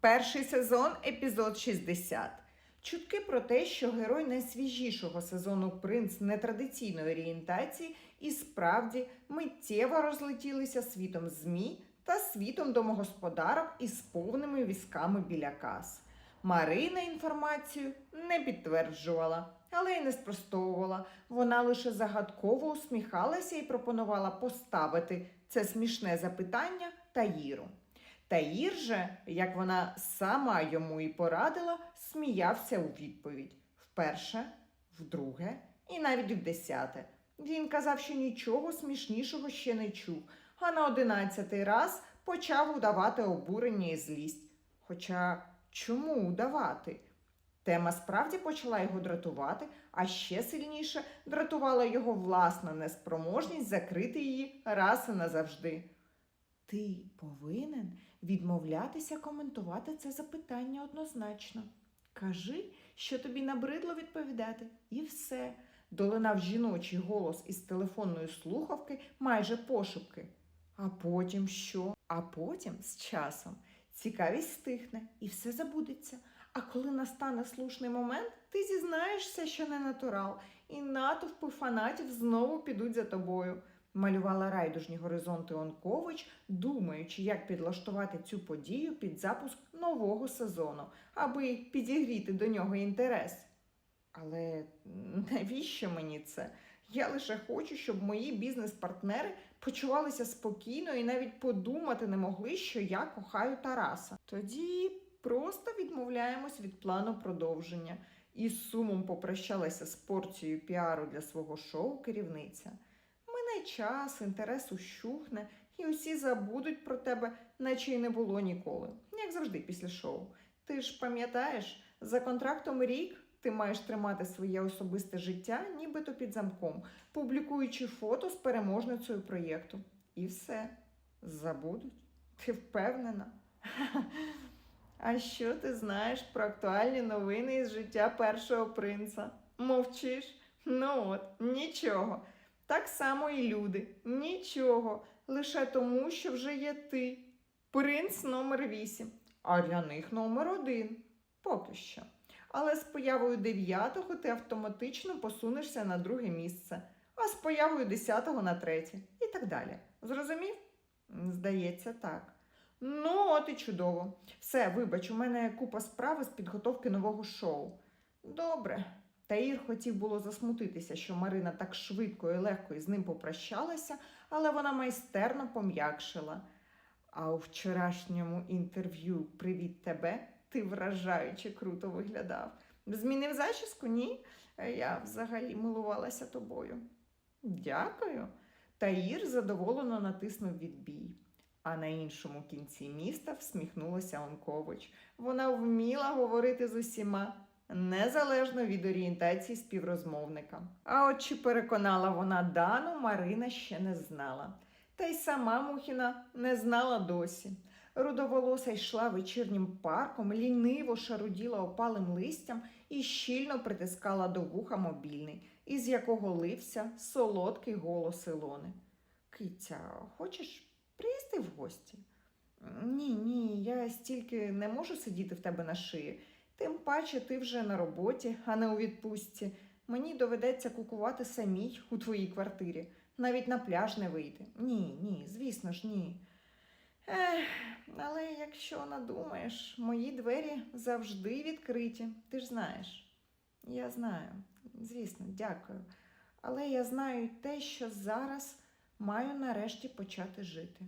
Перший сезон, епізод 60. Чутки про те, що герой найсвіжішого сезону принц нетрадиційної орієнтації і справді миттєво розлетілися світом ЗМІ та світом домогосподарок із повними візками біля кас. Марина інформацію не підтверджувала, але й не спростовувала. Вона лише загадково усміхалася і пропонувала поставити це смішне запитання Таїру. Таїр же, як вона сама йому і порадила, сміявся у відповідь вперше, вдруге і навіть вдесяте. Він казав, що нічого смішнішого ще не чув, а на одинадцятий раз почав удавати обурення і злість. Хоча чому удавати? Тема справді почала його дратувати, а ще сильніше дратувала його власна неспроможність закрити її раз і назавжди. Ти повинен відмовлятися коментувати це запитання однозначно. Кажи, що тобі набридло відповідати, і все. Долинав жіночий голос із телефонної слухавки майже пошепки. А потім що? А потім, з часом, цікавість стихне і все забудеться. А коли настане слушний момент, ти зізнаєшся, що не натурал, і натовпи фанатів знову підуть за тобою. Малювала райдужні горизонти Онкович, думаючи, як підлаштувати цю подію під запуск нового сезону, аби підігріти до нього інтерес. Але навіщо мені це? Я лише хочу, щоб мої бізнес-партнери почувалися спокійно і навіть подумати не могли, що я кохаю Тараса. Тоді просто відмовляємось від плану продовження і з сумом попрощалася з порцією піару для свого шоу керівниця. Мине час, інтерес ущухне, і усі забудуть про тебе, наче й не було ніколи, як завжди після шоу. Ти ж пам'ятаєш, за контрактом рік ти маєш тримати своє особисте життя, нібито під замком, публікуючи фото з переможницею проєкту. І все. Забудуть. Ти впевнена? А що ти знаєш про актуальні новини із життя першого принца? Мовчиш? Ну от, нічого. Так само і люди. Нічого. Лише тому, що вже є ти. Принц номер 8, а для них номер один. Поки що. Але з появою дев'ятого ти автоматично посунешся на друге місце, а з появою десятого на третє. І так далі. Зрозумів? Здається, так. Ну, от і чудово. Все, вибач, у мене купа справи з підготовки нового шоу. Добре. Таїр хотів було засмутитися, що Марина так швидко і легко із ним попрощалася, але вона майстерно пом'якшила. А у вчорашньому інтерв'ю Привіт тебе ти вражаюче круто виглядав. Змінив зачіску? Ні. Я взагалі милувалася тобою. Дякую. Таїр задоволено натиснув відбій. А на іншому кінці міста всміхнулася Онкович. Вона вміла говорити з усіма, незалежно від орієнтації співрозмовника. А от чи переконала вона Дану, Марина ще не знала. Та й сама Мухіна не знала досі. Рудоволоса йшла вечірнім парком, ліниво шаруділа опалим листям і щільно притискала до вуха мобільний, із якого лився солодкий голос Ілони. Киця, хочеш приїзди в гості? Ні, ні, я стільки не можу сидіти в тебе на шиї. Тим паче ти вже на роботі, а не у відпустці. Мені доведеться кукувати самій у твоїй квартирі, навіть на пляж не вийти. Ні, ні, звісно ж, ні. Ех, але якщо надумаєш, мої двері завжди відкриті, ти ж знаєш. Я знаю, звісно, дякую. Але я знаю те, що зараз маю нарешті почати жити.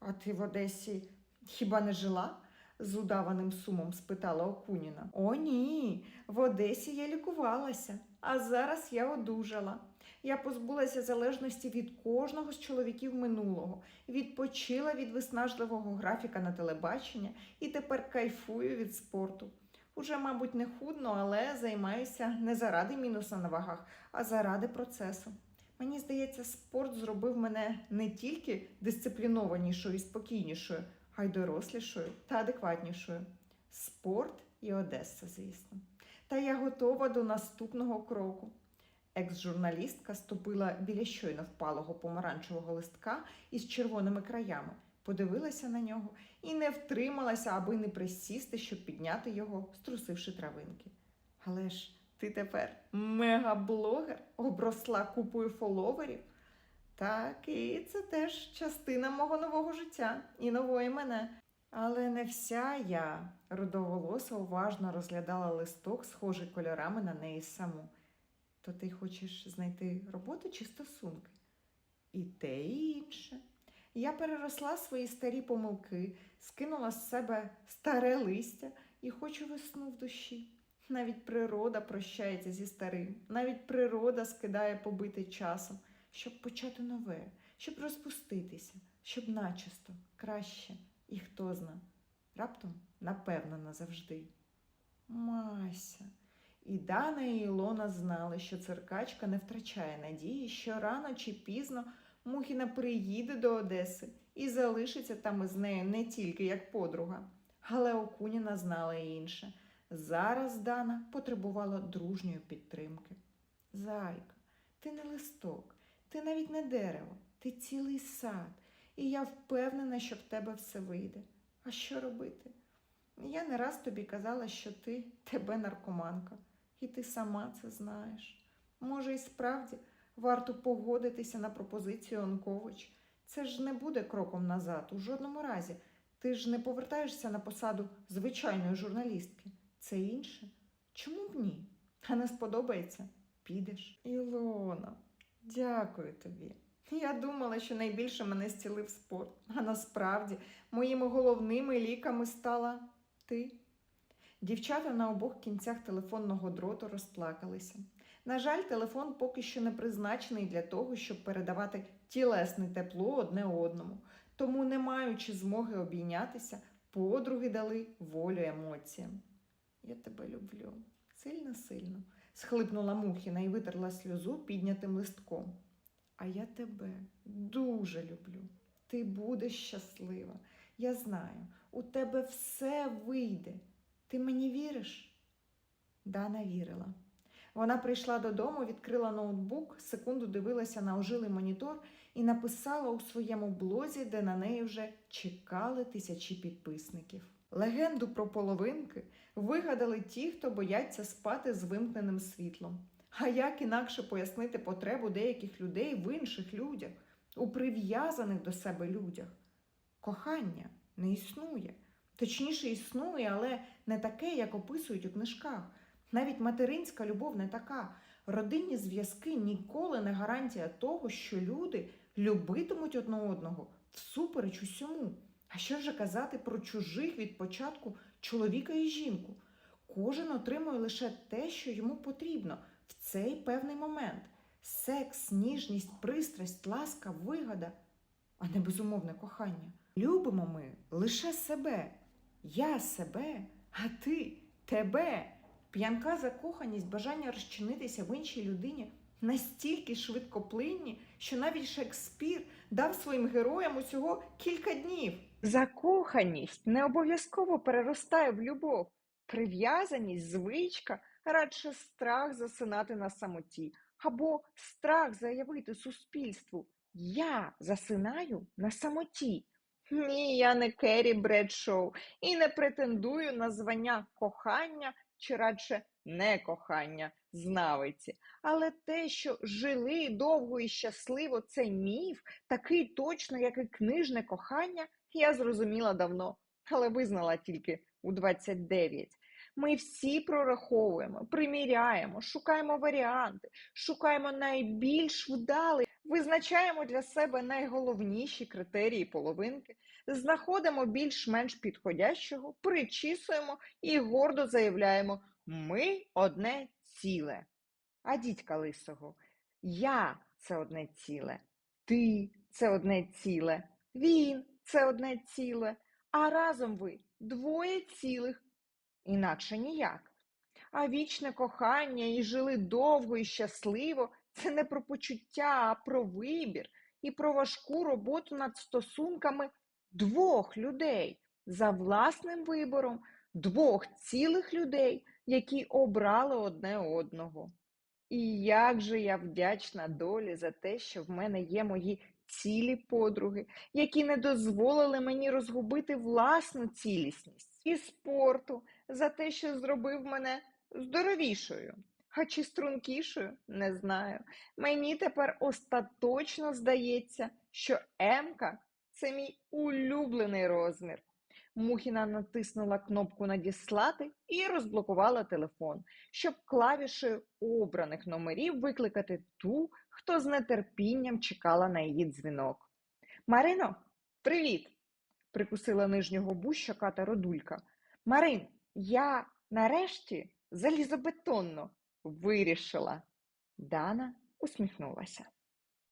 А ти в Одесі хіба не жила? З удаваним сумом спитала Окуніна. О, ні, в Одесі я лікувалася, а зараз я одужала. Я позбулася залежності від кожного з чоловіків минулого, відпочила від виснажливого графіка на телебачення і тепер кайфую від спорту. Уже, мабуть, не худно, але займаюся не заради мінуса на вагах, а заради процесу. Мені здається, спорт зробив мене не тільки дисциплінованішою і спокійнішою, а й дорослішою та адекватнішою. Спорт і Одеса, звісно. Та я готова до наступного кроку. Екс-журналістка ступила біля щойно впалого помаранчевого листка із червоними краями, подивилася на нього і не втрималася, аби не присісти, щоб підняти його, струсивши травинки. Але ж ти тепер мегаблогер, обросла купою фоловерів. Так, і це теж частина мого нового життя і нової мене. Але не вся я рудоволоса уважно розглядала листок, схожий кольорами на неї саму. То ти хочеш знайти роботу чи стосунки? І те, і інше. Я переросла свої старі помилки, скинула з себе старе листя і хочу весну в душі. Навіть природа прощається зі старим, навіть природа скидає побитий часом, щоб почати нове, щоб розпуститися, щоб начисто, краще, і хто зна, раптом, напевно, назавжди. Мася. І Дана і Ілона знали, що циркачка не втрачає надії, що рано чи пізно Мухіна приїде до Одеси і залишиться там із нею не тільки як подруга. Але Окуніна знала інше. Зараз Дана потребувала дружньої підтримки. Зайка, ти не листок, ти навіть не дерево, ти цілий сад, і я впевнена, що в тебе все вийде. А що робити? Я не раз тобі казала, що ти тебе наркоманка, і ти сама це знаєш. Може, і справді варто погодитися на пропозицію Онкович. Це ж не буде кроком назад, у жодному разі. Ти ж не повертаєшся на посаду звичайної журналістки. Це інше. Чому б ні? А не сподобається? Підеш. Ілона, дякую тобі. Я думала, що найбільше мене зцілив спорт, а насправді моїми головними ліками стала ти. Дівчата на обох кінцях телефонного дроту розплакалися. На жаль, телефон поки що не призначений для того, щоб передавати тілесне тепло одне одному, тому, не маючи змоги обійнятися, подруги дали волю емоціям. Я тебе люблю, сильно сильно, схлипнула Мухіна і витерла сльозу піднятим листком. А я тебе дуже люблю. Ти будеш щаслива. Я знаю, у тебе все вийде. Ти мені віриш? Дана вірила. Вона прийшла додому, відкрила ноутбук, секунду дивилася на ожилий монітор і написала у своєму блозі, де на неї вже чекали тисячі підписників. Легенду про половинки вигадали ті, хто бояться спати з вимкненим світлом. А як інакше пояснити потребу деяких людей в інших людях, у прив'язаних до себе людях? Кохання не існує. Точніше, існує, але не таке, як описують у книжках. Навіть материнська любов не така. Родинні зв'язки ніколи не гарантія того, що люди любитимуть одне одного всупереч усьому. А що вже казати про чужих від початку чоловіка і жінку? Кожен отримує лише те, що йому потрібно в цей певний момент: секс, ніжність, пристрасть, ласка, вигода, а не безумовне кохання. Любимо ми лише себе. Я себе, а ти тебе. П'янка закоханість, бажання розчинитися в іншій людині настільки швидкоплинні, що навіть Шекспір дав своїм героям усього кілька днів. Закоханість не обов'язково переростає в любов. Прив'язаність, звичка, радше страх засинати на самоті, або страх заявити суспільству Я засинаю на самоті. Ні, я не Керрі Бредшоу і не претендую на звання кохання чи радше не кохання знавиці. Але те, що жили довго і щасливо, це міф, такий точно, як і книжне кохання, я зрозуміла давно, але визнала тільки у 29. Ми всі прораховуємо, приміряємо, шукаємо варіанти, шукаємо найбільш вдалий, визначаємо для себе найголовніші критерії половинки, знаходимо більш-менш підходящого, причісуємо і гордо заявляємо: ми одне ціле. А дідька лисого, я це одне ціле, ти це одне ціле, він це одне ціле, а разом ви двоє цілих, інакше ніяк. А вічне кохання і жили довго і щасливо це не про почуття, а про вибір і про важку роботу над стосунками двох людей за власним вибором, двох цілих людей, які обрали одне одного. І як же я вдячна долі за те, що в мене є мої цілі подруги, які не дозволили мені розгубити власну цілісність, і спорту за те, що зробив мене здоровішою. А чи стрункішою, не знаю. Мені тепер остаточно здається, що М-ка – це мій улюблений розмір. Мухіна натиснула кнопку Надіслати і розблокувала телефон, щоб клавішею обраних номерів викликати ту, хто з нетерпінням чекала на її дзвінок. Марино, привіт! прикусила нижню губу щоката родулька. Марин, я нарешті залізобетонно вирішила. Дана усміхнулася.